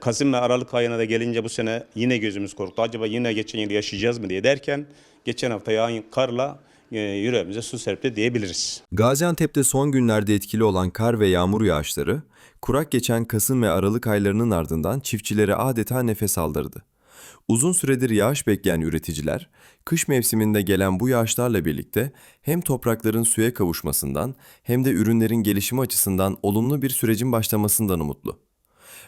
Kasım ve Aralık ayına da gelince bu sene yine gözümüz korktu. Acaba yine geçen yıl yaşayacağız mı diye derken geçen hafta yağan karla e, yüreğimize su serpti diyebiliriz. Gaziantep'te son günlerde etkili olan kar ve yağmur yağışları, kurak geçen Kasım ve Aralık aylarının ardından çiftçilere adeta nefes aldırdı. Uzun süredir yağış bekleyen üreticiler, kış mevsiminde gelen bu yağışlarla birlikte hem toprakların suya kavuşmasından hem de ürünlerin gelişimi açısından olumlu bir sürecin başlamasından umutlu.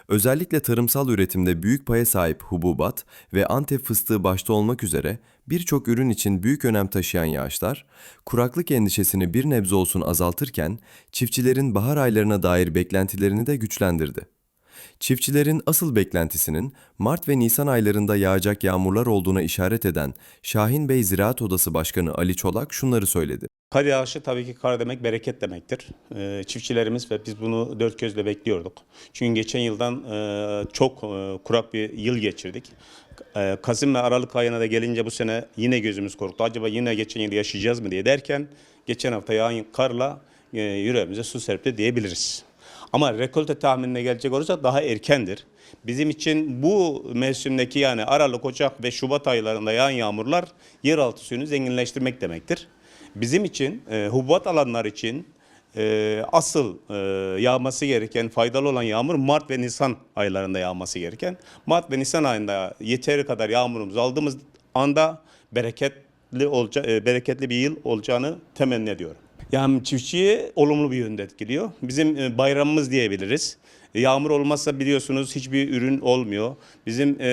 Özellikle tarımsal üretimde büyük paya sahip hububat ve Antep fıstığı başta olmak üzere birçok ürün için büyük önem taşıyan yağışlar, kuraklık endişesini bir nebze olsun azaltırken çiftçilerin bahar aylarına dair beklentilerini de güçlendirdi. Çiftçilerin asıl beklentisinin Mart ve Nisan aylarında yağacak yağmurlar olduğuna işaret eden Şahin Bey Ziraat Odası Başkanı Ali Çolak şunları söyledi. Kar yağışı tabii ki kar demek bereket demektir. Ee, çiftçilerimiz ve biz bunu dört gözle bekliyorduk. Çünkü geçen yıldan e, çok e, kurak bir yıl geçirdik. E, Kasım ve Aralık ayına da gelince bu sene yine gözümüz korktu. Acaba yine geçen yıl yaşayacağız mı diye derken geçen hafta yağan karla e, yüreğimize su serpti diyebiliriz. Ama rekolte tahminine gelecek olursak daha erkendir. Bizim için bu mevsimdeki yani Aralık, Ocak ve Şubat aylarında yağan yağmurlar yeraltı suyunu zenginleştirmek demektir. Bizim için, e, hububat alanlar için e, asıl e, yağması gereken, faydalı olan yağmur Mart ve Nisan aylarında yağması gereken. Mart ve Nisan ayında yeteri kadar yağmurumuzu aldığımız anda bereketli olca, e, bereketli bir yıl olacağını temenni ediyorum. Yani çiftçiyi olumlu bir yönde etkiliyor. Bizim e, bayramımız diyebiliriz. Yağmur olmazsa biliyorsunuz hiçbir ürün olmuyor. Bizim e,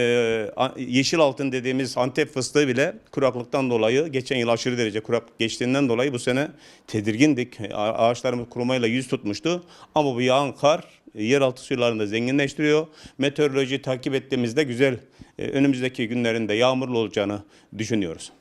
yeşil altın dediğimiz Antep fıstığı bile kuraklıktan dolayı geçen yıl aşırı derece kurak geçtiğinden dolayı bu sene tedirgindik. A- Ağaçlarımız kurumayla yüz tutmuştu. Ama bu yağan kar e, yeraltı sularını da zenginleştiriyor. Meteoroloji takip ettiğimizde güzel e, önümüzdeki günlerinde yağmurlu olacağını düşünüyoruz.